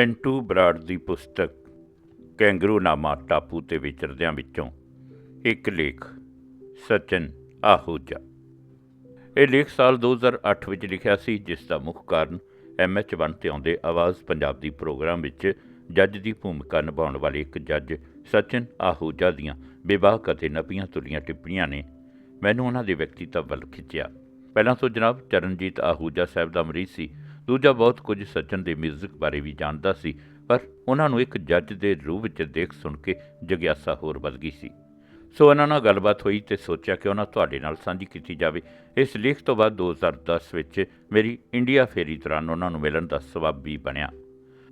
ਮਿੰਟੂ ਬਰਾੜ ਦੀ ਪੁਸਤਕ ਕੈਂਗਰੂ ਨਾਮਾ ਟਾਪੂ ਤੇ ਵਿਚਰਦਿਆਂ ਵਿੱਚੋਂ ਇੱਕ ਲੇਖ, ਸਚਨ ਆਹੂਜਾ। ਇਹ ਲੇਖ ਸਾਲ 2008 ਵਿੱਚ ਲਿਖਿਆ ਸੀ, ਜਿਸ ਦਾ ਮੁੱਖ ਕਾਰਨ ਐਮਐਚ 1 ਤੇ ਆਉਂਦੇ ਆਵਾਜ਼ ਪੰਜਾਬ ਦੀ ਪ੍ਰੋਗਰਾਮ ਵਿੱਚ ਜੱਜ ਦੀ ਭੂਮਿਕਾ ਨਿਭਾਉਣ ਵਾਲੇ ਇੱਕ ਜੱਜ ਸਚਨ ਆਹੂਜਾ ਦੀਆਂ ਵਿਵਾਹਕ ਅਤੇ ਨਪੀਆਂ ਤੁਲੀਆਂ ਟਿੱਪਣੀਆਂ ਨੇ। ਮੈਨੂੰ ਉਹਨਾਂ ਦੇ ਵਿਅਕਤੀਤਵ ਵੱਲ ਖਿੱਚਿਆ। ਪਹਿਲਾਂ ਤੋਂ ਜਨਾਬ ਚਰਨਜੀਤ ਆਹੂਜਾ ਸਾਹਿਬ ਦਾ ਮਰੀਜ਼ ਸੀ। ਦੂਜਾ ਬਹੁਤ ਕੁਝ ਸਚਨ ਦੇ 뮤직 ਬਾਰੇ ਵੀ ਜਾਣਦਾ ਸੀ, ਪਰ ਉਹਨਾਂ ਨੂੰ ਇੱਕ ਜੱਜ ਦੇ ਰੂਪ ਵਿੱਚ ਦੇਖ ਸੁਣ ਕੇ ਜਗਿਆਸਾ ਹੋਰ ਵੱਧ ਗਈ ਸੀ। ਸੋ ਉਹਨਾਂ ਨਾਲ ਗੱਲਬਾਤ ਹੋਈ ਤੇ ਸੋਚਿਆ ਕਿ ਉਹਨਾਂ ਤੁਹਾਡੇ ਨਾਲ ਸਾਂਝੀ ਕੀਤੀ ਜਾਵੇ। ਇਸ ਲੇਖ ਤੋਂ ਬਾਅਦ 2010 ਵਿੱਚ ਮੇਰੀ ਇੰਡੀਆ ਫੇਰੀ ਦੌਰਾਨ ਉਹਨਾਂ ਨੂੰ ਮਿਲਣ ਦਾ ਸਬਬ ਵੀ ਬਣਿਆ।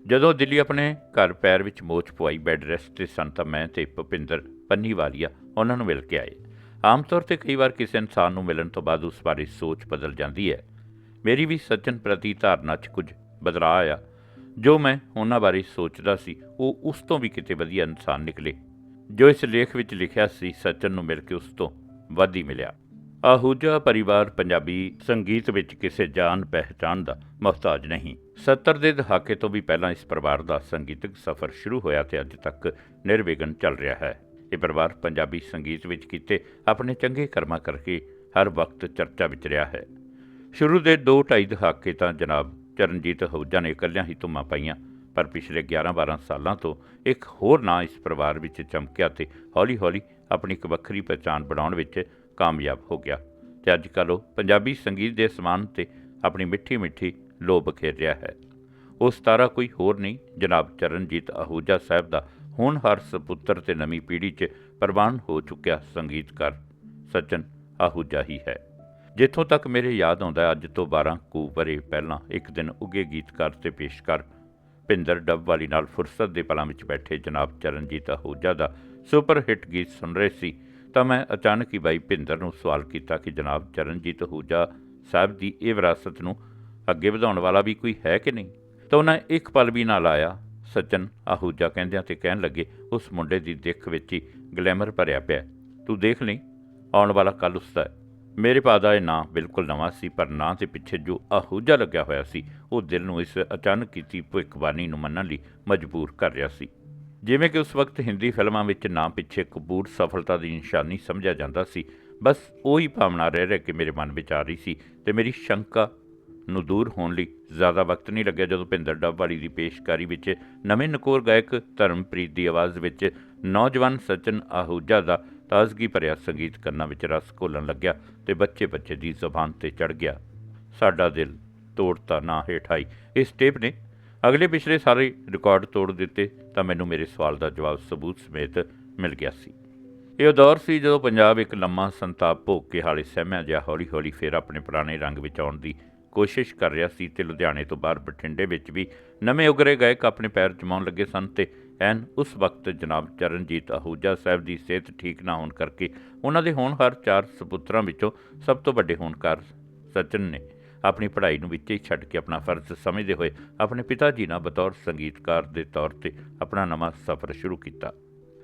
ਜਦੋਂ ਦਿੱਲੀ ਆਪਣੇ ਘਰ ਪੈਰ ਵਿੱਚ ਮੋਚ ਪਵਾਈ ਬੈੱਡ ਰੈਸਟ ਤੇ ਸਨ ਤਾਂ ਮੈਂ ਤੇ ਭੁਪਿੰਦਰ ਪੰਨੀਵਾਲੀਆ ਉਹਨਾਂ ਨੂੰ ਮਿਲ ਕੇ ਆਏ। ਆਮ ਤੌਰ ਤੇ ਕਈ ਵਾਰ ਕਿਸੇ ਇਨਸਾਨ ਨੂੰ ਮਿਲਣ ਤੋਂ ਬਾਅਦ ਉਸ ਬਾਰੇ ਸੋਚ ਬਦਲ ਜਾਂਦੀ ਹੈ। ਮੇਰੀ ਵੀ ਸੱਜਣ ਪ੍ਰਤੀ ਧਾਰਨਾ 'ਚ ਕੁਝ ਬਦਲਾਅ ਆਇਆ ਜੋ ਮੈਂ ਉਹਨਾਂ ਬਾਰੇ ਸੋਚਦਾ ਸੀ, ਉਹ ਉਸ ਤੋਂ ਵੀ ਕਿਤੇ ਵਧੀਆ ਇਨਸਾਨ ਨਿਕਲੇ। ਜੋ ਇਸ ਲੇਖ ਵਿੱਚ ਲਿਖਿਆ ਸੀ, ਸੱਜਣ ਨੂੰ ਮਿਲ ਕੇ ਉਸ ਤੋਂ ਵੱਧ ਹੀ ਮਿਲਿਆ। ਆਹੂਜਾ ਪਰਿਵਾਰ ਪੰਜਾਬੀ ਸੰਗੀਤ ਵਿੱਚ ਕਿਸੇ ਜਾਣ ਪਹਿਚਾਣ ਦਾ ਮੁਹਤਾਜ ਨਹੀਂ। 70 ਦੇ ਦਹਾਕੇ ਤੋਂ ਵੀ ਪਹਿਲਾਂ ਇਸ ਪਰਿਵਾਰ ਦਾ ਸੰਗੀਤਕ ਸਫ਼ਰ ਸ਼ੁਰੂ ਹੋਇਆ ਤੇ ਅੱਜ ਤੱਕ ਨਿਰਵਿਘਨ ਚੱਲ ਰਿਹਾ ਹੈ। ਇਹ ਪਰਿਵਾਰ ਪੰਜਾਬੀ ਸੰਗੀਤ ਵਿੱਚ ਕੀਤੇ ਆਪਣੇ ਚੰਗੇ ਕਰਮਾਂ ਕਰਕੇ ਹਰ ਵਕਤ ਚਰਚਾ ਵਿੱਚ ਰਿਹਾ ਹੈ। ਸ਼ੁਰੂ ਦੇ 2.5 ਦਹਾਕੇ ਤਾਂ ਜਨਾਬ ਚਰਨਜੀਤ ਹਉਜਾ ਨੇ ਇਕੱਲਿਆਂ ਹੀ ਧੁੰਮਾਂ ਪਾਈਆਂ, ਪਰ ਪਿਛਲੇ 11-12 ਸਾਲਾਂ ਤੋਂ ਇੱਕ ਹੋਰ ਨਾਂ ਇਸ ਪਰਿਵਾਰ ਵਿੱਚ ਚਮਕਿਆ ਤੇ ਹੌਲੀ-ਹੌਲੀ ਆਪਣੀ ਇੱਕ ਵੱਖਰੀ ਪਛਾਣ ਬਣਾਉਣ ਵਿੱਚ ਕਾਮਯਾਬ ਹੋ ਗਿਆ ਤੇ ਅੱਜ ਕੱਲ੍ਹ ਉਹ ਪੰਜਾਬੀ ਸੰਗੀਤ ਦੇ ਸਮਾਨ ਤੇ ਆਪਣੀ ਮਿੱਠੀ-ਮਿੱਠੀ ਲੋ ਬਖੇਰ ਰਿਹਾ ਹੈ। ਉਹ ਸਤਾਰਾ ਕੋਈ ਹੋਰ ਨਹੀਂ, ਜਨਾਬ ਚਰਨਜੀਤ ਆਹੂਜਾ ਸਾਹਿਬ ਦਾ ਹੋਣਹਾਰ ਸੁਪੁੱਤਰ ਤੇ ਨਵੀਂ ਪੀੜ੍ਹੀ 'ਚ ਪ੍ਰਵਾਨ ਹੋ ਚੁੱਕਿਆ ਸੰਗੀਤਕਾਰ ਸਚਨ ਆਹੂਜਾ ਹੀ ਹੈ। ਜਿੱਥੋਂ ਤੱਕ ਮੇਰੇ ਯਾਦ ਆਉਂਦਾ ਅੱਜ ਤੋਂ 12 ਕੁ ਵਰੇ ਪਹਿਲਾਂ ਇੱਕ ਦਿਨ ਉੱਗੇ ਗੀਤਕਾਰ ਤੇ ਪੇਸ਼ਕਾਰ ਭਿੰਦਰ ਡੱਬਵਾਲੀ ਨਾਲ ਫੁਰਸਤ ਦੇ ਪਲਾਂ ਵਿੱਚ ਬੈਠੇ ਜਨਾਬ ਚਰਨਜੀਤ ਆਹੂਜਾ ਦਾ ਸੁਪਰ ਹਿੱਟ ਗੀਤ ਸੁਣ ਰਹੇ ਸੀ, ਤਾਂ ਮੈਂ ਅਚਾਨਕ ਹੀ ਬਾਈ ਭਿੰਦਰ ਨੂੰ ਸਵਾਲ ਕੀਤਾ ਕਿ ਜਨਾਬ ਚਰਨਜੀਤ ਆਹੂਜਾ ਸਾਹਿਬ ਦੀ ਇਹ ਵਿਰਾਸਤ ਨੂੰ ਅੱਗੇ ਵਧਾਉਣ ਵਾਲਾ ਵੀ ਕੋਈ ਹੈ ਕਿ ਨਹੀਂ? ਤਾਂ ਉਹਨਾਂ ਇੱਕ ਪਲ ਵੀ ਨਾ ਲਾਇਆ। ਸਚਨ ਆਹੂਜਾ ਕਹਿੰਦਿਆਂ ਤੇ ਕਹਿਣ ਲੱਗੇ, ਉਸ ਮੁੰਡੇ ਦੀ ਦਿੱਖ ਵਿੱਚ ਹੀ ਗਲੈਮਰ ਭਰਿਆ ਪਿਆ ਤੂੰ ਦੇਖ ਲਈ, ਆਉਣ ਵਾਲਾ ਕੱਲ ਉਸਦਾ ਮੇਰੇ ਪਾ ਦਾ ਇਹ ਨਾਂ ਬਿਲਕੁਲ ਨਵਾਂ ਸੀ, ਪਰ ਨਾਂ ਦੇ ਪਿੱਛੇ ਜੋ ਆਹੂਜਾ ਲੱਗਿਆ ਹੋਇਆ ਸੀ, ਉਹ ਦਿਲ ਨੂੰ ਇਸ ਅਚਾਨਕ ਕੀਤੀ ਭਵਿੱਖਬਾਣੀ ਨੂੰ ਮੰਨਣ ਲਈ ਮਜਬੂਰ ਕਰ ਰਿਹਾ ਸੀ। ਜਿਵੇਂ ਕਿ ਉਸ ਵਕਤ ਹਿੰਦੀ ਫਿਲਮਾਂ ਵਿੱਚ ਨਾਂ ਪਿੱਛੇ ਕਬੂਰ ਸਫਲਤਾ ਦੀ ਨਿਸ਼ਾਨੀ ਸਮਝਿਆ ਜਾਂਦਾ ਸੀ, ਬਸ ਉਹੀ ਭਾਵਨਾ ਰਹਿ ਰਹਿ ਕੇ ਮੇਰੇ ਮਨ ਵਿੱਚ ਆ ਰਹੀ ਸੀ ਤੇ ਮੇਰੀ ਸ਼ੰਕਾ ਨੂੰ ਦੂਰ ਹੋਣ ਲਈ ਜ਼ਿਆਦਾ ਵਕਤ ਨਹੀਂ ਲੱਗਿਆ ਜਦੋਂ ਭਿੰਦਰ ਡੱਬਵਾਲੀ ਦੀ ਪੇਸ਼ਕਾਰੀ ਵਿੱਚ ਨਵੇਂ ਨਕੋਰ ਗਾਇਕ ਧਰਮਪ੍ਰੀਤ ਦੀ ਆਵਾਜ਼ ਵਿੱਚ ਨੌਜਵਾਨ ਸਚਨ ਆਹੂਜਾ ਦਾ ਤਾਜ਼ਗੀ ਭਰਿਆ ਸੰਗੀਤ ਕੰਨਾਂ ਵਿੱਚ ਰਸ ਘੋਲਣ ਲੱਗਿਆ ਤੇ ਬੱਚੇ ਬੱਚੇ ਦੀ ਜ਼ੁਬਾਨ ਤੇ ਚੜ ਗਿਆ। ਸਾਡਾ ਦਿਲ ਤੋੜਤਾ ਨਾ ਹੇਠਾਈ। ਇਸ ਟੇਪ ਨੇ ਅਗਲੇ ਪਿਛਲੇ ਸਾਰੇ ਰਿਕਾਰਡ ਤੋੜ ਦਿੱਤੇ ਤਾਂ ਮੈਨੂੰ ਮੇਰੇ ਸਵਾਲ ਦਾ ਜਵਾਬ ਸਬੂਤ ਸਮੇਤ ਮਿਲ ਗਿਆ ਸੀ। ਇਹ ਦੌਰ ਸੀ ਜਦੋਂ ਪੰਜਾਬ ਇੱਕ ਲੰਮਾ ਸੰਤਾਪ ਭੋਗ ਕੇ ਹਾਲੇ ਸਹਿਮਿਆ ਜਿਹਾ ਹੌਲੀ-ਹੌਲੀ ਫੇਰ ਆਪਣੇ ਪੁਰਾਣੇ ਰੰਗ ਵਿੱਚ ਆਉਣ ਦੀ ਕੋਸ਼ਿਸ਼ ਕਰ ਰਿਹਾ ਸੀ ਤੇ ਲੁਧਿਆਣੇ ਤੋਂ ਬਾਹਰ ਬਠਿੰਡੇ ਵਿੱਚ ਵੀ ਨਵੇਂ ਉਗਰੇ ਗਾਇਕ ਆਪਣੇ ਪੈਰ ਜਮਾਉਣ ਲੱਗੇ ਸਨ ਤੇ ਐਨ ਉਸ ਵਕਤ ਜਨਾਬ ਚਰਨਜੀਤ ਆਹੂਜਾ ਸਾਹਿਬ ਦੀ ਸਿਹਤ ਠੀਕ ਨਾ ਹੋਣ ਕਰਕੇ ਉਹਨਾਂ ਦੇ ਹੋਣਹਾਰ ਚਾਰ ਸੁਪੁੱਤਰਾਂ ਵਿੱਚੋਂ ਸਭ ਤੋਂ ਵੱਡੇ ਹੋਣਕਾਰ ਸਚਨ ਨੇ ਆਪਣੀ ਪੜ੍ਹਾਈ ਨੂੰ ਵਿੱਚ ਹੀ ਛੱਡ ਕੇ ਆਪਣਾ ਫਰਜ਼ ਸਮਝਦੇ ਹੋਏ ਆਪਣੇ ਪਿਤਾ ਜੀ ਨਾਲ ਬਤੌਰ ਸੰਗੀਤਕਾਰ ਦੇ ਤੌਰ ਤੇ ਆਪਣਾ ਨਵਾਂ ਸਫ਼ਰ ਸ਼ੁਰੂ ਕੀਤਾ।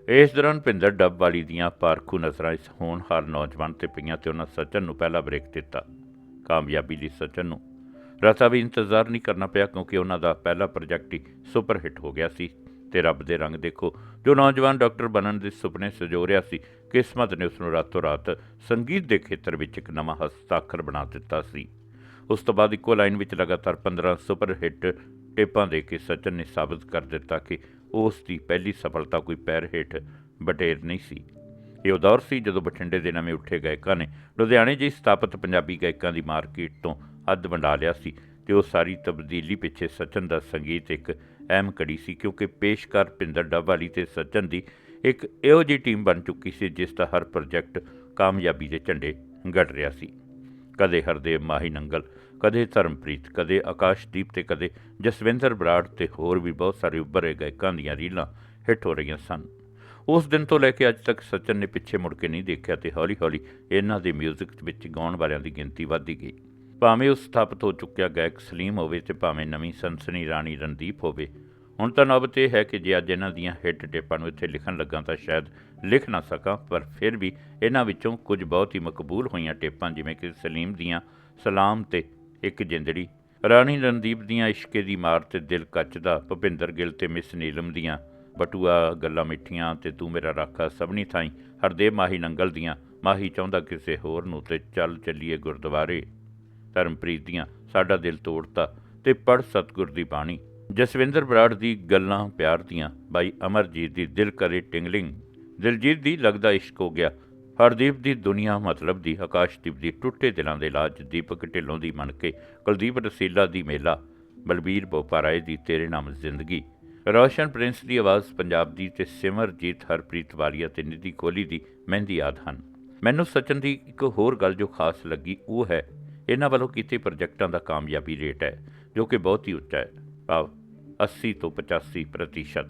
ਇਸ ਦੌਰਾਨ ਭਿੰਦਰ ਡੱਬ ਵਾਲੀ ਦੀਆਂ ਪਾਰਖੂ ਨਜ਼ਰਾਂ ਇਸ ਹੋਣਹਾਰ ਨੌਜਵਾਨ ਤੇ ਪਈਆਂ ਤੇ ਉਹਨਾਂ ਸਚਨ ਨੂੰ ਪਹਿਲਾ ਬ੍ਰੇਕ ਦਿੱਤਾ। ਕਾਮਯਾਬੀ ਲਈ ਸਚਨ ਨੂੰ ਰਸਾ ਵੀ ਇੰਤਜ਼ਾਰ ਨਹੀਂ ਕਰਨਾ ਪਿਆ ਕਿਉਂਕਿ ਉਹਨਾਂ ਦਾ ਪਹਿਲਾ ਪ੍ਰੋਜੈਕਟ ਹੀ ਸੁਪਰ ਹਿੱਟ ਹੋ ਗਿਆ ਸੀ। ਤੇ ਰੱਬ ਦੇ ਰੰਗ ਦੇਖੋ। ਜੋ ਨੌਜਵਾਨ ਡਾਕਟਰ ਬਣਨ ਦੇ ਸੁਪਨੇ ਸਜੋ ਰਿਹਾ ਸੀ, ਕਿਸਮਤ ਨੇ ਉਸ ਨੂੰ ਰਾਤੋਂ ਰਾਤ ਸੰਗੀਤ ਦੇ ਖੇਤਰ ਵਿੱਚ ਇੱਕ ਨਵਾਂ ਹਸਤਾਖਰ ਬਣਾ ਦਿੱਤਾ ਸੀ। ਉਸ ਤੋਂ ਬਾਅਦ ਇੱਕੋ ਲਾਈਨ ਵਿੱਚ ਲਗਾਤਾਰ 15 ਸੁਪਰ ਹਿੱਟ ਟੇਪਾਂ ਦੇ ਕੇ ਸਚਨ ਨੇ ਸਾਬਤ ਕਰ ਦਿੱਤਾ ਕਿ ਉਸ ਦੀ ਪਹਿਲੀ ਸਫਲਤਾ ਕੋਈ ਪੈਰ ਹੇਠ ਬਟੇਰ ਨਹੀਂ ਸੀ। ਇਹ ਉਹ ਦੌਰ ਸੀ ਜਦੋਂ ਬਠਿੰਡੇ ਦੇ ਨਵੇਂ ਉੱਠੇ ਗਾਇਕਾਂ ਨੇ ਲੁਧਿਆਣੇ 'ਚ ਹੀ ਸਥਾਪਿਤ ਪੰਜਾਬੀ ਗਾਇਕਾਂ ਦੀ ਮਾਰਕੀਟ ਤੋਂ ਅੱਧ ਵੰਡਾ ਲਿਆ ਸੀ ਤੇ ਉਹ ਸਾਰੀ ਤਬਦੀਲੀ ਪਿੱਛੇ ਸਚਨ ਦਾ ਸੰਗੀਤ ਇੱਕ ਅਹਿਮ ਕੜੀ ਸੀ, ਕਿਉਂਕਿ ਪੇਸ਼ਕਾਰ ਪਿੰਦਰ ਡੱਬਾਲੀ ਤੇ ਸਚਨ ਦੀ ਇੱਕ ਇਹੋ ਜਿਹੀ ਟੀਮ ਬਣ ਚੁੱਕੀ ਸੀ, ਜਿਸ ਦਾ ਹਰ ਪ੍ਰੋਜੈਕਟ ਕਾਮਯਾਬੀ ਦੇ ਝੰਡੇ ਗੱਡ ਰਿਹਾ ਸੀ। ਕਦੇ ਹਰਦੇਵ ਮਾਹੀ ਨੰਗਲ, ਕਦੇ ਧਰਮਪ੍ਰੀਤ, ਕਦੇ ਆਕਾਸ਼ਦੀਪ ਤੇ ਕਦੇ ਜਸਵਿੰਦਰ ਬਰਾੜ ਤੇ ਹੋਰ ਵੀ ਬਹੁਤ ਸਾਰੇ ਉੱਭਰੇ ਗਾਇਕਾਂ ਦੀਆਂ ਰੀਲਾਂ ਹਿੱਟ ਹੋ ਰਹੀਆਂ ਸਨ। ਉਸ ਦਿਨ ਤੋਂ ਲੈ ਕੇ ਅੱਜ ਤੱਕ ਸਚਨ ਨੇ ਪਿੱਛੇ ਮੁੜ ਕੇ ਨਹੀਂ ਦੇਖਿਆ ਤੇ ਹੌਲੀ-ਹੌਲੀ ਇਹਨਾਂ ਦੇ 뮤직 ਵਿੱਚ ਗਾਉਣ ਵਾਲਿਆਂ ਦੀ ਗਿਣਤੀ ਵੱਧਦੀ ਗਈ। ਭਾਵੇਂ ਉਹ ਸਥਾਪਿਤ ਹੋ ਚੁੱਕਿਆ ਗਾਇਕ ਸਲੀਮ ਹੋਵੇ ਤੇ ਭਾਵੇਂ ਨਵੀਂ ਸੰਸਨੀ ਰਾਣੀ ਰਣਦੀਪ ਹੋਵੇ, ਹੁਣ ਤਾਂ ਨੌਬਤ ਇਹ ਹੈ ਕਿ ਜੇ ਅੱਜ ਇਹਨਾਂ ਦੀਆਂ ਹਿੱਟ ਟੇਪਾਂ ਨੂੰ ਇੱਥੇ ਲਿਖਣ ਲੱਗਾ ਤਾਂ ਸ਼ਾਇਦ ਲਿਖ ਨਾ ਸਕਾਂ, ਪਰ ਫਿਰ ਵੀ ਇਹਨਾਂ ਵਿੱਚੋਂ ਕੁਝ ਬਹੁਤ ਹੀ ਮਕਬੂਲ ਹੋਈਆਂ ਟੇਪਾਂ ਜਿਵੇਂ ਕਿ ਸਲੀਮ ਦੀਆਂ ਸਲਾਮ ਤੇ ਇੱਕ ਜਿੰਦੜੀ, ਰਾਣੀ ਰਣਦੀਪ ਦੀਆਂ ਇਸ਼ਕੇ ਦੀ ਮਾਰ ਤੇ ਦਿਲ ਕੱਚਦਾ, ਭੁਪਿੰਦਰ ਗਿੱਲ ਤੇ ਮਿਸ ਨੀਲਮ ਦੀਆਂ, ਬਟੂਆ ਗੱਲਾਂ ਮਿੱਠੀਆਂ ਤੇ ਤੂੰ ਮੇਰਾ ਰਾਖਾ ਸਭਨੀ ਥਾਈ, ਹਰਦੇਵ ਮਾਹੀ ਨੰਗਲ ਦੀਆਂ, ਮਾਹੀ ਚਾਹੁੰਦਾ ਕਿਸੇ ਹੋਰ ਨੂੰ ਤੇ ਚੱਲ ਚੱਲੀਏ ਗੁਰਦੁਆਰੇ। ਧਰਮਪ੍ਰੀਤ ਦੀਆਂ ਸਾਡਾ ਦਿਲ ਤੋੜਤਾ ਤੇ ਪੜ ਸਤਗੁਰ ਦੀ ਬਾਣੀ। ਜਸਵਿੰਦਰ ਬਰਾੜ ਦੀ ਗੱਲਾਂ ਪਿਆਰ ਦੀਆਂ, ਬਾਈ ਅਮਰਜੀਤ ਦੀ ਦਿਲ ਕਰੇ ਟਿੰਗਲਿੰਗ। ਦਿਲਜੀਤ ਦੀ ਲੱਗਦਾ ਇਸ਼ਕ ਹੋ ਗਿਆ। ਹਰਦੀਪ ਦੀ ਦੁਨੀਆ ਮਤਲਬ ਦੀ, ਆਕਾਸ਼ਦੀਪ ਦੀ ਟੁੱਟੇ ਦਿਲਾਂ ਦੇ ਲਾਜ, ਦੀਪਕ ਢਿੱਲੋਂ ਦੀ ਮਨ ਕੇ, ਕੁਲਦੀਪ ਰਸੀਲਾ ਦੀ ਮੇਲਾ, ਬਲਬੀਰ ਬੋਪਾਰਾਏ ਦੀ ਤੇਰੇ ਨਾਮ ਜ਼ਿੰਦਗੀ। ਰੋਸ਼ਨ ਪ੍ਰਿੰਸ ਦੀ ਆਵਾਜ਼ ਪੰਜਾਬ ਦੀ ਤੇ ਸਿਮਰਜੀਤ, ਹਰਪ੍ਰੀਤ ਵਾਲੀਆ ਤੇ ਨਿਧੀ ਕੋਹਲੀ ਦੀ ਮਹਿੰਦੀ ਯਾਦ ਹਨ। ਮੈਨੂੰ ਸਚਨ ਦੀ ਇੱਕ ਹੋਰ ਗੱਲ ਜੋ ਖਾਸ ਲੱਗੀ, ਉਹ ਹੈ ਇਹਨਾਂ ਵੱਲੋਂ ਕੀਤੇ ਪ੍ਰੋਜੈਕਟਾਂ ਦਾ ਕਾਮਯਾਬੀ ਰੇਟ ਹੈ, ਜੋ ਕਿ ਬਹੁਤ ਹੀ ਉੱਚਾ ਹੈ। ਭਾਵ 80 ਤੋਂ 85 ਪ੍ਰਤੀਸ਼ਤ।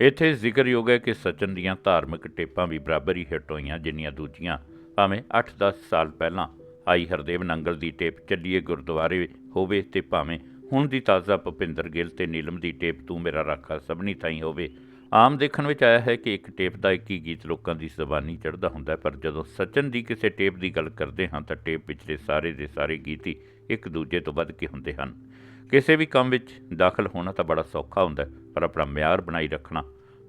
ਇੱਥੇ ਜ਼ਿਕਰਯੋਗ ਹੈ ਕਿ ਸਚਨ ਦੀਆਂ ਧਾਰਮਿਕ ਟੇਪਾਂ ਵੀ ਬਰਾਬਰ ਹੀ ਹਿੱਟ ਹੋਈਆਂ, ਜਿੰਨੀਆਂ ਦੂਜੀਆਂ ਭਾਵੇਂ 8-10 ਸਾਲ ਪਹਿਲਾਂ ਆਈ ਹਰਦੇਵ ਨੰਗਲ ਦੀ ਟੇਪ ਚੱਲੀਏ ਗੁਰਦੁਆਰੇ ਹੋਵੇ ਤੇ ਭਾਵੇਂ ਹੁਣ ਦੀ ਤਾਜ਼ਾ ਭੁਪਿੰਦਰ ਗਿੱਲ ਤੇ ਨੀਲਮ ਦੀ ਟੇਪ ਤੂੰ ਮੇਰਾ ਰਾਖਾ, ਸਭਨੀ ਥਾਈ ਹੋਵੇ ਆਮ ਦੇਖਣ ਵਿੱਚ ਆਇਆ ਹੈ ਕਿ ਇੱਕ ਟੇਪ ਦਾ ਇੱਕ ਹੀ ਗੀਤ ਲੋਕਾਂ ਦੀ ਜ਼ਬਾਨੀ ਚੜ੍ਹਦਾ ਹੁੰਦਾ ਪਰ ਜਦੋਂ ਸਚਨ ਦੀ ਕਿਸੇ ਟੇਪ ਦੀ ਗੱਲ ਕਰਦੇ ਹਾਂ ਤਾਂ ਟੇਪ ਪਿਛਲੇ ਸਾਰੇ ਦੇ ਸਾਰੇ ਗੀਤ ਹੀ ਇੱਕ ਦੂਜੇ ਤੋਂ ਵੱਧ ਕੇ ਹੁੰਦੇ ਹਨ। ਕਿਸੇ ਵੀ ਕੰਮ ਵਿੱਚ ਦਾਖਲ ਹੋਣਾ ਤਾਂ ਬੜਾ ਸੌਖਾ ਹੁੰਦਾ ਪਰ ਆਪਣਾ ਮਿਆਰ ਬਣਾਈ ਰੱਖਣਾ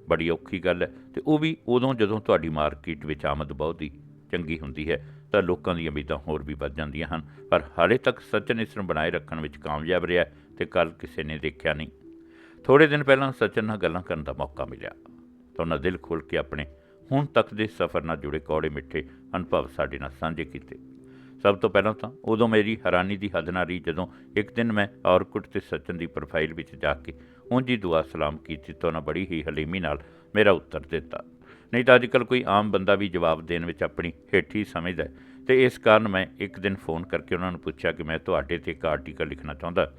ਬੜੀ ਔਖੀ ਗੱਲ ਹੈ ਤੇ ਉਹ ਵੀ ਉਦੋਂ ਜਦੋਂ ਤੁਹਾਡੀ ਮਾਰਕੀਟ ਵਿੱਚ ਆਮਦ ਬਹੁਤ ਹੀ ਚੰਗੀ ਹੁੰਦੀ ਹੈ ਤਾਂ ਲੋਕਾਂ ਦੀਆਂ ਉਮੀਦਾਂ ਹੋਰ ਵੀ ਵੱਧ ਜਾਂਦੀਆਂ ਹਨ। ਪਰ ਹਾਲੇ ਤੱਕ ਸਚਨ ਇਸ ਨੂੰ ਬਣਾਏ ਰੱਖਣ ਵਿੱਚ ਕਾਮਯਾਬ ਰਿਹਾ ਤੇ ਕੱਲ ਕਿਸੇ ਨੇ ਦੇਖਿਆ ਨਹੀਂ। ਥੋੜੇ ਦਿਨ ਪਹਿਲਾਂ ਸਚਨ ਨਾਲ ਗੱਲਾਂ ਕਰਨ ਦਾ ਮੌਕਾ ਮਿਲਿਆ। ਤਾਂ ਉਹਨਾਂ ਦਿਲ ਖੋਲ੍ਹ ਕੇ ਆਪਣੇ ਹੁਣ ਤੱਕ ਦੇ ਸਫ਼ਰ ਨਾਲ ਜੁੜੇ ਕੌੜੇ ਮਿੱਠੇ ਅਨੁਭਵ ਸਾਡੇ ਨਾਲ ਸਾਂਝੇ ਕੀਤੇ। ਸਭ ਤੋਂ ਪਹਿਲਾਂ ਤਾਂ ਉਦੋਂ ਮੇਰੀ ਹੈਰਾਨੀ ਦੀ ਹੱਦ ਨਾ ਰਹੀ ਜਦੋਂ ਇੱਕ ਦਿਨ ਮੈਂ ਔਰਕੁਟ ਤੇ ਸਚਨ ਦੀ ਪ੍ਰੋਫਾਈਲ ਵਿੱਚ ਜਾ ਕੇ ਉਂਝ ਦੁਆ ਸਲਾਮ ਕੀਤੀ ਤਾਂ ਉਹਨਾਂ ਬੜੀ ਹੀ ਹਲੀਮੀ ਨਾਲ ਮੇਰਾ ਉੱਤਰ ਦਿੱਤਾ। ਨਹੀਂ ਤਾਂ ਅੱਜਕੱਲ ਕੋਈ ਆਮ ਬੰਦਾ ਵੀ ਜਵਾਬ ਦੇਣ ਵਿੱਚ ਆਪਣੀ ਹੇਠੀ ਸਮਝਦਾ ਹੈ ਤੇ ਇਸ ਕਾਰਨ ਮੈਂ ਇੱਕ ਦਿਨ ਫੋਨ ਕਰਕੇ ਉਹਨਾਂ ਨੂੰ ਪੁੱਛਿਆ ਕਿ ਮੈਂ ਤੁਹਾਡੇ ਤੇ ਇੱਕ ਆਰਟੀਕਲ ਲਿਖਣਾ ਚਾਹੁੰਦਾ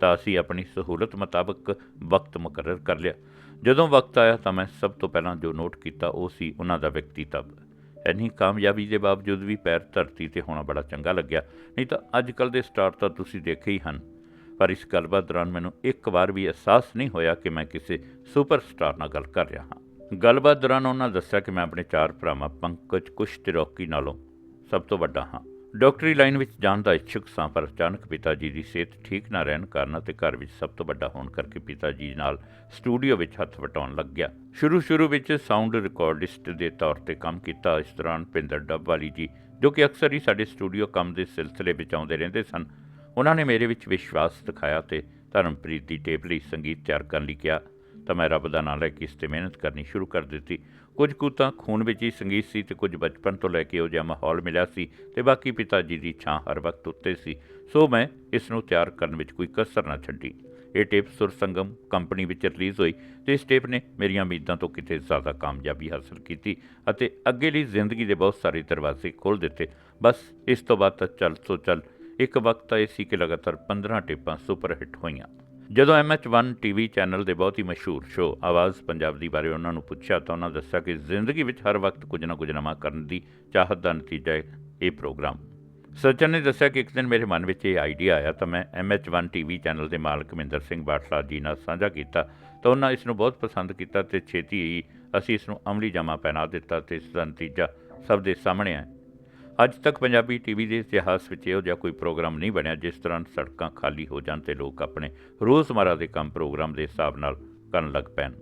ਤਾਂ ਅਸੀਂ ਆਪਣੀ ਸਹੂਲਤ ਮੁਤਾਬਕ ਵਕਤ ਮੁਕਰਰ ਕਰ ਲਿਆ। ਜਦੋਂ ਵਕਤ ਆਇਆ ਤਾਂ ਮੈਂ ਸਭ ਤੋਂ ਪਹਿਲਾਂ ਜੋ ਨੋਟ ਕੀਤਾ ਉਹ ਸੀ ਉਹਨਾਂ ਦਾ ਵਿਅਕਤੀਤਵ। ਇੰਨੀ ਕਾਮਯਾਬੀ ਦੇ ਬਾਵਜੂਦ ਵੀ ਪੈਰ ਧਰਤੀ ਤੇ ਹੋਣਾ ਬੜਾ ਚੰਗਾ ਲੱਗਿਆ। ਨਹੀਂ ਤਾਂ ਅੱਜ ਕੱਲ ਦੇ ਸਟਾਰ ਤਾਂ ਤੁਸੀਂ ਦੇਖੇ ਹੀ ਹਨ। ਪਰ ਇਸ ਗੱਲਬਾਤ ਦੌਰਾਨ ਮੈਨੂੰ ਇੱਕ ਵਾਰ ਵੀ ਅਹਿਸਾਸ ਨਹੀਂ ਹੋਇਆ ਕਿ ਮੈਂ ਕਿਸੇ ਸੁਪਰਸਟਾਰ ਨਾਲ ਗੱਲ ਕਰ ਰਿਹਾ ਹਾਂ। ਗੱਲਬਾਤ ਦੌਰਾਨ ਉਹਨਾਂ ਦੱਸਿਆ ਕਿ ਮੈਂ ਆਪਣੇ ਚਾਰ ਭਰਾਵਾਂ ਪੰਕਜ ਕੁਸ਼ ਤੇ ਰੌਕੀ ਨਾਲੋਂ ਸਭ ਤੋਂ ਵੱਡਾ ਹਾਂ। ਡਾਕਟਰੀ ਲਾਈਨ ਵਿੱਚ ਜਾਣ ਦਾ ਇੱਛੁਕ ਸਾਂ, ਪਰ ਅਚਾਨਕ ਪਿਤਾ ਜੀ ਦੀ ਸਿਹਤ ਠੀਕ ਨਾ ਰਹਿਣ ਕਾਰਨ ਅਤੇ ਘਰ ਵਿੱਚ ਸਭ ਤੋਂ ਵੱਡਾ ਹੋਣ ਕਰਕੇ ਪਿਤਾ ਜੀ ਨਾਲ ਸਟੂਡੀਓ ਵਿੱਚ ਹੱਥ ਵਟਾਉਣ ਲੱਗ ਗਿਆ। ਸ਼ੁਰੂ ਸ਼ੁਰੂ ਵਿੱਚ ਸਾਊਂਡ ਰਿਕਾਰਡਿਸਟ ਦੇ ਤੌਰ ਤੇ ਕੰਮ ਕੀਤਾ। ਇਸ ਦੌਰਾਨ ਪਿੰਦਰ ਡੱਬਵਾਲੀ ਜੀ, ਜੋ ਕਿ ਅਕਸਰ ਹੀ ਸਾਡੇ ਸਟੂਡੀਓ ਕੰਮ ਦੇ ਸਿਲਸਿਲੇ ਵਿੱਚ ਆਉਂਦੇ ਰਹਿੰਦੇ ਸਨ, ਉਹਨਾਂ ਨੇ ਮੇਰੇ ਵਿੱਚ ਵਿਸ਼ਵਾਸ ਦਿਖਾਇਆ ਤੇ ਧਰਮਪ੍ਰੀਤ ਦੀ ਟੇਪ ਲਈ ਸੰਗੀਤ ਤਿਆਰ ਕਰਨ ਲਈ ਕਿਹਾ। ਤਾਂ ਮੈਂ ਰੱਬ ਦਾ ਨਾਮ ਲੈ ਕੇ ਇਸ ਤੇ ਮਿਹਨਤ ਕਰਨੀ ਸ਼ੁਰੂ ਕਰ ਦਿੱਤੀ। ਕੁਝ ਕੁ ਤਾਂ ਖੂਨ ਵਿੱਚ ਹੀ ਸੰਗੀਤ ਸੀ ਤੇ ਕੁਝ ਬਚਪਨ ਤੋਂ ਲੈ ਕੇ ਉਹ ਜਿਹਾ ਮਾਹੌਲ ਮਿਲਿਆ ਸੀ ਤੇ ਬਾਕੀ ਪਿਤਾ ਜੀ ਦੀ ਛਾਂ ਹਰ ਵਕਤ ਉੱਤੇ ਸੀ। ਸੋ ਮੈਂ ਇਸ ਨੂੰ ਤਿਆਰ ਕਰਨ ਵਿੱਚ ਕੋਈ ਕਸਰ ਨਾ ਛੱਡੀ। ਇਹ ਟੇਪ ਸੁਰ ਸੰਗਮ ਕੰਪਨੀ ਵਿੱਚ ਰਿਲੀਜ਼ ਹੋਈ ਤੇ ਇਸ ਟੇਪ ਨੇ ਮੇਰੀਆਂ ਉਮੀਦਾਂ ਤੋਂ ਕਿਤੇ ਜ਼ਿਆਦਾ ਕਾਮਯਾਬੀ ਹਾਸਲ ਕੀਤੀ ਅਤੇ ਅੱਗੇ ਲਈ ਜ਼ਿੰਦਗੀ ਦੇ ਬਹੁਤ ਸਾਰੇ ਦਰਵਾਜ਼ੇ ਖੋਲ੍ਹ ਦਿੱਤੇ। ਬਸ ਇਸ ਤੋਂ ਬਾਅਦ ਤਾਂ ਚੱਲ ਸੋ ਚੱਲ, ਇੱਕ ਵਕਤ ਆਇਆ ਸੀ ਕਿ ਲਗਾਤਾਰ 15 ਟੇਪਾਂ ਸੁਪਰ ਹਿੱਟ ਹੋਈਆਂ। ਜਦੋਂ MH1 ਟੀਵੀ ਚੈਨਲ ਦੇ ਬਹੁਤ ਹੀ ਮਸ਼ਹੂਰ ਸ਼ੋਅ ਆਵਾਜ਼ ਪੰਜਾਬ ਦੀ ਬਾਰੇ ਉਹਨਾਂ ਨੂੰ ਪੁੱਛਿਆ ਤਾਂ ਉਹਨਾਂ ਦੱਸਿਆ ਕਿ ਜ਼ਿੰਦਗੀ ਵਿੱਚ ਹਰ ਵਕਤ ਕੁਝ ਨਾ ਕੁਝ ਨਵਾਂ ਕਰਨ ਦੀ ਚਾਹਤ ਦਾ ਨਤੀਜਾ ਹੈ ਇਹ ਪ੍ਰੋਗਰਾਮ ਸਚਨ ਨੇ ਦੱਸਿਆ ਕਿ ਇੱਕ ਦਿਨ ਮੇਰੇ ਮਨ ਵਿੱਚ ਇਹ ਆਈਡੀਆ ਆਇਆ ਤਾਂ ਮੈਂ MH1 ਟੀਵੀ ਚੈਨਲ ਦੇ ਮਾਲਕ ਮਹਿੰਦਰ ਸਿੰਘ ਬਾਠਲਾ ਜੀ ਨਾਲ ਸਾਂਝਾ ਕੀਤਾ ਤਾਂ ਉਹਨਾਂ ਇਸ ਨੂੰ ਬਹੁਤ ਪਸੰਦ ਕੀਤਾ ਤੇ ਛੇਤੀ ਹੀ ਅਸੀਂ ਇਸ ਨੂੰ ਅਮਲੀ ਜਾਮਾ ਪਹਿਨਾ ਦਿੱਤਾ ਤੇ ਇਸ ਦਾ ਨਤੀਜਾ ਸਭ ਦੇ ਸਾਹਮਣੇ ਹੈ ਅੱਜ ਤੱਕ ਪੰਜਾਬੀ ਟੀਵੀ ਦੇ ਇਤਿਹਾਸ ਵਿੱਚ ਇਹੋ ਜਿਹਾ ਕੋਈ ਪ੍ਰੋਗਰਾਮ ਨਹੀਂ ਬਣਿਆ, ਜਿਸ ਤਰ੍ਹਾਂ ਸੜਕਾਂ ਖਾਲੀ ਹੋ ਜਾਣ ਤੇ ਲੋਕ ਆਪਣੇ ਰੋਜ਼ਮਰਾ ਦੇ ਕੰਮ ਪ੍ਰੋਗਰਾਮ ਦੇ ਹਿਸਾਬ ਨਾਲ ਕਰਨ ਲੱਗ ਪੈਣ।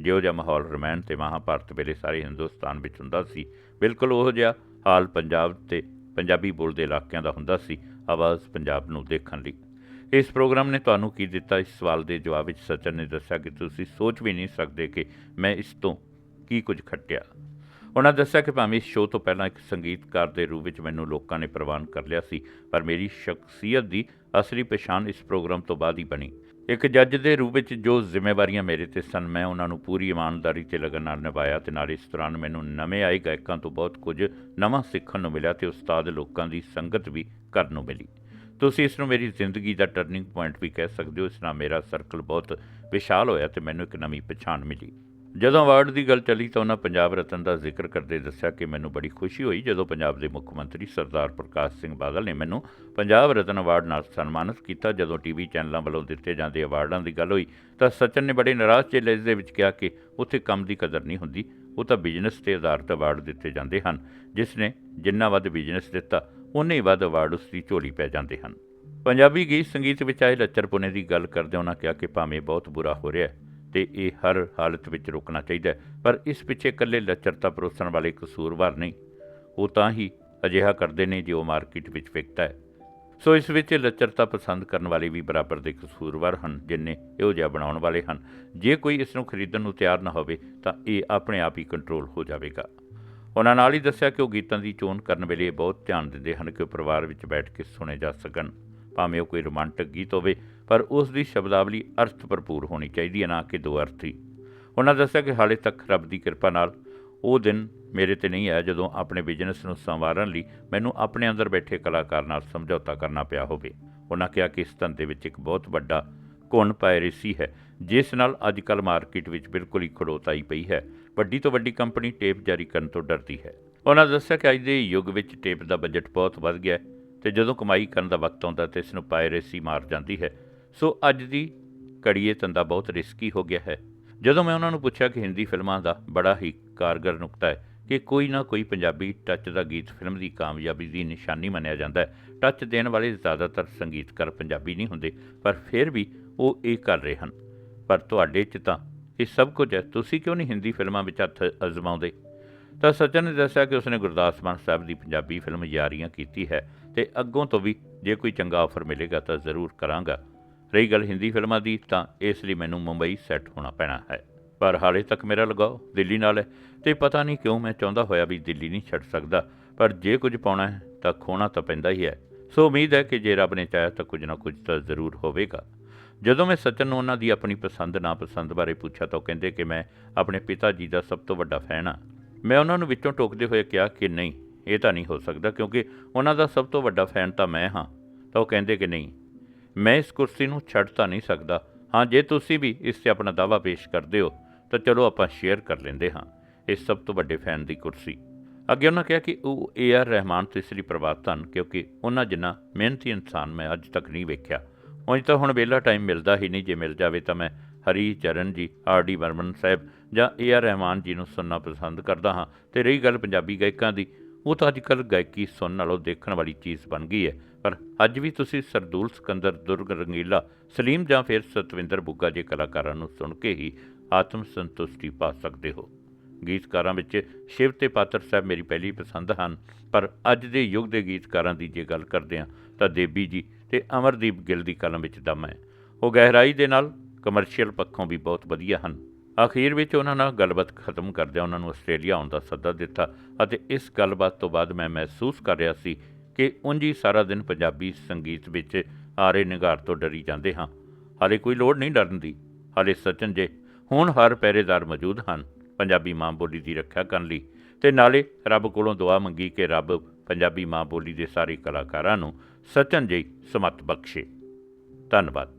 ਜਿਹੋ ਜਿਹਾ ਮਾਹੌਲ ਰਮਾਇਣ ਤੇ ਮਹਾਭਾਰਤ ਵੇਲੇ ਸਾਰੇ ਹਿੰਦੁਸਤਾਨ ਵਿੱਚ ਹੁੰਦਾ ਸੀ, ਬਿਲਕੁਲ ਉਹੋ ਜਿਹਾ ਹਾਲ ਪੰਜਾਬ ਤੇ ਪੰਜਾਬੀ ਬੋਲਦੇ ਇਲਾਕਿਆਂ ਦਾ ਹੁੰਦਾ ਸੀ, ਆਵਾਜ਼ ਪੰਜਾਬ ਨੂੰ ਦੇਖਣ ਲਈ। ਇਸ ਪ੍ਰੋਗਰਾਮ ਨੇ ਤੁਹਾਨੂੰ ਕੀ ਦਿੱਤਾ? ਇਸ ਸਵਾਲ ਦੇ ਜਵਾਬ ਵਿੱਚ ਸਚਨ ਨੇ ਦੱਸਿਆ ਕਿ ਤੁਸੀਂ ਸੋਚ ਵੀ ਨਹੀਂ ਸਕਦੇ ਕਿ ਮੈਂ ਇਸ ਤੋਂ ਕੀ ਕੁਝ ਖੱਟਿਆ। ਉਹਨਾਂ ਦੱਸਿਆ ਕਿ ਭਾਵੇਂ ਇਸ ਸ਼ੋਅ ਤੋਂ ਪਹਿਲਾਂ ਇੱਕ ਸੰਗੀਤਕਾਰ ਦੇ ਰੂਪ ਵਿੱਚ ਮੈਨੂੰ ਲੋਕਾਂ ਨੇ ਪ੍ਰਵਾਨ ਕਰ ਲਿਆ ਸੀ, ਪਰ ਮੇਰੀ ਸ਼ਖਸੀਅਤ ਦੀ ਅਸਲੀ ਪਛਾਣ ਇਸ ਪ੍ਰੋਗਰਾਮ ਤੋਂ ਬਾਅਦ ਹੀ ਬਣੀ। ਇੱਕ ਜੱਜ ਦੇ ਰੂਪ ਵਿੱਚ ਜੋ ਜ਼ਿੰਮੇਵਾਰੀਆਂ ਮੇਰੇ ਤੇ ਸਨ, ਮੈਂ ਉਹਨਾਂ ਨੂੰ ਪੂਰੀ ਇਮਾਨਦਾਰੀ ਤੇ ਲਗਨ ਨਾਲ ਨਿਭਾਇਆ ਤੇ ਨਾਲ ਇਸ ਦੌਰਾਨ ਮੈਨੂੰ ਨਵੇਂ ਆਏ ਗਾਇਕਾਂ ਤੋਂ ਬਹੁਤ ਕੁਝ ਨਵਾਂ ਸਿੱਖਣ ਨੂੰ ਮਿਲਿਆ ਤੇ ਉਸਤਾਦ ਲੋਕਾਂ ਦੀ ਸੰਗਤ ਵੀ ਕਰਨ ਨੂੰ ਮਿਲੀ। ਤੁਸੀਂ ਇਸ ਨੂੰ ਮੇਰੀ ਜ਼ਿੰਦਗੀ ਦਾ ਟਰਨਿੰਗ ਪੁਆਇੰਟ ਵੀ ਕਹਿ ਸਕਦੇ ਹੋ। ਇਸ ਨਾਲ ਮੇਰਾ ਸਰਕਲ ਬਹੁਤ ਵਿਸ਼ਾਲ ਹੋਇਆ ਤੇ ਮੈਨੂੰ ਇੱਕ ਨਵੀਂ ਪਛਾਣ ਮਿਲੀ। ਜਦੋਂ ਅਵਾਰਡ ਦੀ ਗੱਲ ਚੱਲੀ ਤਾਂ ਉਹਨਾਂ ਪੰਜਾਬ ਰਤਨ ਦਾ ਜ਼ਿਕਰ ਕਰਦੇ ਦੱਸਿਆ ਕਿ ਮੈਨੂੰ ਬੜੀ ਖੁਸ਼ੀ ਹੋਈ ਜਦੋਂ ਪੰਜਾਬ ਦੇ ਮੁੱਖ ਮੰਤਰੀ ਸਰਦਾਰ ਪ੍ਰਕਾਸ਼ ਸਿੰਘ ਬਾਦਲ ਨੇ ਮੈਨੂੰ ਪੰਜਾਬ ਰਤਨ ਅਵਾਰਡ ਨਾਲ ਸਨਮਾਨਿਤ ਕੀਤਾ। ਜਦੋਂ ਟੀਵੀ ਚੈਨਲਾਂ ਵੱਲੋਂ ਦਿੱਤੇ ਜਾਂਦੇ ਅਵਾਰਡਾਂ ਦੀ ਗੱਲ ਹੋਈ ਤਾਂ ਸਚਨ ਨੇ ਬੜੇ ਨਾਰਾਜ਼ ਜਿਹੇ ਲਹਿਜੇ ਵਿੱਚ ਕਿਹਾ ਕਿ ਉੱਥੇ ਕੰਮ ਦੀ ਕਦਰ ਨਹੀਂ ਹੁੰਦੀ, ਉਹ ਤਾਂ ਬਿਜ਼ਨਸ ਤੇ ਆਧਾਰਿਤ ਅਵਾਰਡ ਦਿੱਤੇ ਜਾਂਦੇ ਹਨ, ਜਿਸ ਨੇ ਜਿੰਨਾ ਵੱਧ ਬਿਜ਼ਨਸ ਦਿੱਤਾ ਉਨੇ ਹੀ ਵੱਧ ਅਵਾਰਡ ਉਸ ਦੀ ਝੋਲੀ ਪੈ ਜਾਂਦੇ ਹਨ। ਪੰਜਾਬੀ ਗੀਤ ਸੰਗੀਤ ਵਿੱਚ ਆਏ ਲੱਚਰਪੁਨੇ ਦੀ ਗੱਲ ਕਰਦੇ ਉਹਨਾਂ ਕਿਹਾ ਕਿ ਭਾਵੇਂ ਬਹੁਤ ਬੁਰਾ ਹੋ ਰਿਹਾ ਹੈ ਤੇ ਇਹ ਹਰ ਹਾਲਤ ਵਿੱਚ ਰੋਕਣਾ ਚਾਹੀਦਾ ਹੈ। ਪਰ ਇਸ ਪਿੱਛੇ ਇਕੱਲੇ ਲੱਚਰਤਾ ਪਰੋਸਣ ਵਾਲੇ ਕਸੂਰਵਾਰ ਨਹੀਂ। ਉਹ ਤਾਂ ਹੀ ਅਜਿਹਾ ਕਰਦੇ ਨੇ ਜੇ ਉਹ ਮਾਰਕੀਟ ਵਿੱਚ ਵਿਕਦਾ ਹੈ। ਸੋ ਇਸ ਵਿੱਚ ਲੱਚਰਤਾ ਪਸੰਦ ਕਰਨ ਵਾਲੇ ਵੀ ਬਰਾਬਰ ਦੇ ਕਸੂਰਵਾਰ ਹਨ, ਜਿੰਨੇ ਇਹੋ ਜਿਹਾ ਬਣਾਉਣ ਵਾਲੇ ਹਨ। ਜੇ ਕੋਈ ਇਸ ਨੂੰ ਖਰੀਦਣ ਨੂੰ ਤਿਆਰ ਨਾ ਹੋਵੇ, ਤਾਂ ਇਹ ਆਪਣੇ ਆਪ ਹੀ ਕੰਟਰੋਲ ਹੋ ਜਾਵੇਗਾ। ਉਹਨਾਂ ਨਾਲ ਹੀ ਦੱਸਿਆ ਕਿ ਉਹ ਗੀਤਾਂ ਦੀ ਚੋਣ ਕਰਨ ਵੇਲੇ ਬਹੁਤ ਧਿਆਨ ਦਿੰਦੇ ਹਨ ਕਿ ਉਹ ਪਰਿਵਾਰ ਵਿੱਚ ਬੈਠ ਕੇ ਸੁਣੇ ਜਾ ਸਕਣ। ਭਾਵੇਂ ਉਹ ਕੋਈ ਰੋਮਾਂਟਿਕ ਗੀਤ ਹੋਵੇ, ਪਰ ਉਸ ਦੀ ਸ਼ਬਦਾਵਲੀ ਅਰਥ ਭਰਪੂਰ ਹੋਣੀ ਚਾਹੀਦੀ ਹੈ, ਨਾ ਕਿ ਦੋ ਅਰਥੀ। ਉਹਨਾਂ ਦੱਸਿਆ ਕਿ ਹਾਲੇ ਤੱਕ ਰੱਬ ਦੀ ਕਿਰਪਾ ਨਾਲ ਉਹ ਦਿਨ ਮੇਰੇ ਤੇ ਨਹੀਂ ਆਇਆ ਜਦੋਂ ਆਪਣੇ ਬਿਜ਼ਨਸ ਨੂੰ ਸੰਵਾਰਨ ਲਈ ਮੈਨੂੰ ਆਪਣੇ ਅੰਦਰ ਬੈਠੇ ਕਲਾਕਾਰ ਨਾਲ ਸਮਝੌਤਾ ਕਰਨਾ ਪਿਆ ਹੋਵੇ। ਉਹਨਾਂ ਕਿਹਾ ਕਿ ਇਸ ਧੰਦੇ ਵਿੱਚ ਇੱਕ ਬਹੁਤ ਵੱਡਾ ਘੁਣ ਪਾਇਰੇਸੀ ਹੈ, ਜਿਸ ਨਾਲ ਅੱਜ ਕੱਲ੍ਹ ਮਾਰਕੀਟ ਵਿੱਚ ਬਿਲਕੁਲ ਹੀ ਖੜੋਤ ਆਈ ਪਈ ਹੈ। ਵੱਡੀ ਤੋਂ ਵੱਡੀ ਕੰਪਨੀ ਟੇਪ ਜਾਰੀ ਕਰਨ ਤੋਂ ਡਰਦੀ ਹੈ। ਉਹਨਾਂ ਦੱਸਿਆ ਕਿ ਅੱਜ ਦੇ ਯੁੱਗ ਵਿੱਚ ਟੇਪ ਦਾ ਬਜਟ ਬਹੁਤ ਵੱਧ ਗਿਆ ਹੈ। ਤੇ ਜਦੋਂ ਕਮਾਈ ਕਰਨ ਦਾ ਵਕਤ ਆਉਂਦਾ ਤੇ ਇਸ ਨੂੰ ਪਾਇਰੇਸੀ ਮਾਰ ਜਾਂਦੀ ਹੈ, ਸੋ ਅੱਜ ਦੀ ਕੜੀਏ ਧੰਦਾ ਬਹੁਤ ਰਿਸਕੀ ਹੋ ਗਿਆ ਹੈ। ਜਦੋਂ ਮੈਂ ਉਹਨਾਂ ਨੂੰ ਪੁੱਛਿਆ ਕਿ ਹਿੰਦੀ ਫਿਲਮਾਂ ਦਾ ਬੜਾ ਹੀ ਕਾਰਗਰ ਨੁਕਤਾ ਹੈ ਕਿ ਕੋਈ ਨਾ ਕੋਈ ਪੰਜਾਬੀ ਟੱਚ ਦਾ ਗੀਤ ਫਿਲਮ ਦੀ ਕਾਮਯਾਬੀ ਦੀ ਨਿਸ਼ਾਨੀ ਮੰਨਿਆ ਜਾਂਦਾ ਹੈ, ਟੱਚ ਦੇਣ ਵਾਲੇ ਜ਼ਿਆਦਾਤਰ ਸੰਗੀਤਕਾਰ ਪੰਜਾਬੀ ਨਹੀਂ ਹੁੰਦੇ, ਪਰ ਫਿਰ ਵੀ ਉਹ ਇਹ ਕਰ ਰਹੇ ਹਨ। ਪਰ ਤੁਹਾਡੇ 'ਚ ਤਾਂ ਇਹ ਸਭ ਕੁਝ ਹੈ, ਤੁਸੀਂ ਕਿਉਂ ਨਹੀਂ ਹਿੰਦੀ ਫਿਲਮਾਂ ਵਿੱਚ ਹੱਥ ਅਜ਼ਮਾਉਂਦੇ? ਤਾਂ ਸੱਜਣ ਨੇ ਦੱਸਿਆ ਕਿ ਉਸਨੇ ਗੁਰਦਾਸ ਮਾਨ ਸਾਹਿਬ ਦੀ ਪੰਜਾਬੀ ਫਿਲਮ ਯਾਰੀਆਂ ਕੀਤੀ ਹੈ ਤੇ ਅੱਗੋਂ ਤੋਂ ਵੀ ਜੇ ਕੋਈ ਚੰਗਾ ਆਫਰ ਮਿਲੇਗਾ ਤਾਂ ਜ਼ਰੂਰ ਕਰਾਂਗਾ। ਰਹੀ ਗੱਲ ਹਿੰਦੀ ਫਿਲਮਾਂ ਦੀ ਤਾਂ ਇਸ ਲਈ ਮੈਨੂੰ ਮੁੰਬਈ ਸੈੱਟ ਹੋਣਾ ਪੈਣਾ ਹੈ। ਪਰ ਹਾਲੇ ਤੱਕ ਮੇਰਾ ਲਗਾਓ ਦਿੱਲੀ ਨਾਲ ਹੈ ਤੇ ਪਤਾ ਨਹੀਂ ਕਿਉਂ ਮੈਂ ਚਾਹੁੰਦਾ ਹੋਇਆ ਵੀ ਦਿੱਲੀ ਨਹੀਂ ਛੱਡ ਸਕਦਾ। ਪਰ ਜੇ ਕੁਝ ਪਾਉਣਾ ਹੈ ਤਾਂ ਖੋਣਾ ਤਾਂ ਪੈਂਦਾ ਹੀ ਹੈ। ਸੋ ਉਮੀਦ ਹੈ ਕਿ ਜੇ ਰੱਬ ਨੇ ਚਾਹਿਆ ਤਾਂ ਕੁਝ ਨਾ ਕੁਝ ਤਾਂ ਜ਼ਰੂਰ ਹੋਵੇਗਾ। ਜਦੋਂ ਮੈਂ ਸਚਨ ਨੂੰ ਉਹਨਾਂ ਦੀ ਆਪਣੀ ਪਸੰਦ ਨਾ ਪਸੰਦ ਬਾਰੇ ਪੁੱਛਿਆ ਤਾਂ ਉਹ ਕਹਿੰਦੇ ਕਿ ਮੈਂ ਆਪਣੇ ਪਿਤਾ ਜੀ ਦਾ ਸਭ ਤੋਂ ਵੱਡਾ ਫੈਨ ਹਾਂ। ਮੈਂ ਉਹਨਾਂ ਨੂੰ ਵਿੱਚੋਂ ਟੋਕਦੇ ਹੋਏ ਕਿਹਾ ਕਿ ਨਹੀਂ ਇਹ ਤਾਂ ਨਹੀਂ ਹੋ ਸਕਦਾ ਕਿਉਂਕਿ ਉਹਨਾਂ ਦਾ ਸਭ ਤੋਂ ਵੱਡਾ ਫੈਨ ਤਾਂ ਮੈਂ ਹਾਂ। ਤਾਂ ਉਹ ਕਹਿੰਦੇ ਕਿ ਨਹੀਂ, ਮੈਂ ਇਸ ਕੁਰਸੀ ਨੂੰ ਛੱਡ ਤਾਂ ਨਹੀਂ ਸਕਦਾ। ਹਾਂ, ਜੇ ਤੁਸੀਂ ਵੀ ਇਸ ਤੇ ਆਪਣਾ ਦਾਵਾ ਪੇਸ਼ ਕਰਦੇ ਹੋ, ਤਾਂ ਚਲੋ ਆਪਾਂ ਸ਼ੇਅਰ ਕਰ ਲੈਂਦੇ ਹਾਂ ਇਸ ਸਭ ਤੋਂ ਵੱਡੇ ਫੈਨ ਦੀ ਕੁਰਸੀ। ਅੱਗੇ ਉਹਨਾਂ ਕਿਹਾ ਕਿ ਉਹ ਏ ਆਰ ਰਹਿਮਾਨ ਤੀਸਰੀ ਇਸ ਹਨ ਕਿਉਂਕਿ ਉਹਨਾਂ ਜਿੰਨਾ ਮਿਹਨਤੀ ਇਨਸਾਨ ਮੈਂ ਅੱਜ ਤੱਕ ਨਹੀਂ ਵੇਖਿਆ। ਉਂਝ ਤਾਂ ਹੁਣ ਵਿਹਲਾ ਟਾਈਮ ਮਿਲਦਾ ਹੀ ਨਹੀਂ, ਜੇ ਮਿਲ ਜਾਵੇ ਤਾਂ ਮੈਂ ਹਰੀ ਚਰਨ ਜੀ, ਆਰ ਡੀ ਬਰਮਨ ਸਾਹਿਬ ਜਾਂ ਏ ਆਰ ਰਹਿਮਾਨ ਜੀ ਨੂੰ ਸੁਣਨਾ ਪਸੰਦ ਕਰਦਾ ਹਾਂ। ਤੇ ਰਹੀ ਗੱਲ ਪੰਜਾਬੀ ਗਾਇਕਾਂ ਦੀ ਉਹ ਤਾਂ ਅੱਜ ਕੱਲ੍ਹ ਗਾਇਕੀ ਸੁਣਨ ਨਾਲੋਂ ਦੇਖਣ ਵਾਲੀ ਚੀਜ਼ ਬਣ ਗਈ ਹੈ। ਪਰ ਅੱਜ ਵੀ ਤੁਸੀਂ ਸਰਦੂਲ, ਸਿਕੰਦਰ, ਦੁਰਗ, ਰੰਗੀਲਾ, ਸਲੀਮ ਜਾਂ ਫਿਰ ਸਤਵਿੰਦਰ ਬੁੱਗਾ ਜੇ ਕਲਾਕਾਰਾਂ ਨੂੰ ਸੁਣ ਕੇ ਹੀ ਆਤਮ ਸੰਤੁਸ਼ਟੀ ਪਾ ਸਕਦੇ ਹੋ। ਗੀਤਕਾਰਾਂ ਵਿੱਚ ਸ਼ਿਵ ਤੇ ਪਾਤਰ ਸਾਹਿਬ ਮੇਰੀ ਪਹਿਲੀ ਪਸੰਦ ਹਨ, ਪਰ ਅੱਜ ਦੇ ਯੁੱਗ ਦੇ ਗੀਤਕਾਰਾਂ ਦੀ ਜੇ ਗੱਲ ਕਰਦੇ ਹਾਂ, ਤਾਂ ਦੇਬੀ ਜੀ ਤੇ ਅਮਰਦੀਪ ਗਿੱਲ ਦੀ ਕਲਮ ਵਿੱਚ ਦਮ ਹੈ। ਉਹ ਗਹਿਰਾਈ ਦੇ ਨਾਲ ਕਮਰਸ਼ੀਅਲ ਪੱਖੋਂ ਵੀ ਬਹੁਤ ਵਧੀਆ ਹਨ। ਅਖੀਰ ਵਿੱਚ ਉਹਨਾਂ ਨਾਲ ਗੱਲਬਾਤ ਖਤਮ ਕਰਦਿਆਂ ਉਹਨਾਂ ਨੂੰ ਆਸਟ੍ਰੇਲੀਆ ਆਉਣ ਦਾ ਸੱਦਾ ਦਿੱਤਾ ਅਤੇ ਇਸ ਗੱਲਬਾਤ ਤੋਂ ਬਾਅਦ ਮੈਂ ਮਹਿਸੂਸ ਕਰ ਰਿਹਾ ਸੀ ਕਿ ਉਂਝ ਹੀ ਸਾਰਾ ਦਿਨ ਪੰਜਾਬੀ ਸੰਗੀਤ ਵਿੱਚ ਆਰੇ ਨਿਗਾਰ ਤੋਂ ਡਰੀ ਜਾਂਦੇ ਹਾਂ। ਹਾਲੇ ਕੋਈ ਲੋੜ ਨਹੀਂ ਡਰਨ ਦੀ। ਹਾਲੇ ਸਚਨ ਜੇ ਹੁਣ ਹਰ ਪਹਿਰੇਦਾਰ ਮੌਜੂਦ ਹਨ, ਪੰਜਾਬੀ ਮਾਂ ਬੋਲੀ ਦੀ ਰੱਖਿਆ ਕਰਨ ਲਈ ਤੇ ਨਾਲੇ ਰੱਬ ਕੋਲੋਂ ਦੁਆ ਮੰਗੀ ਕਿ ਰੱਬ ਪੰਜਾਬੀ ਮਾਂ ਬੋਲੀ ਦੇ ਸਾਰੇ ਕਲਾਕਾਰਾਂ ਨੂੰ ਸਚਨ ਜਿਹੀ ਸਮਤ ਬਖਸ਼ੇ। ਧੰਨਵਾਦ।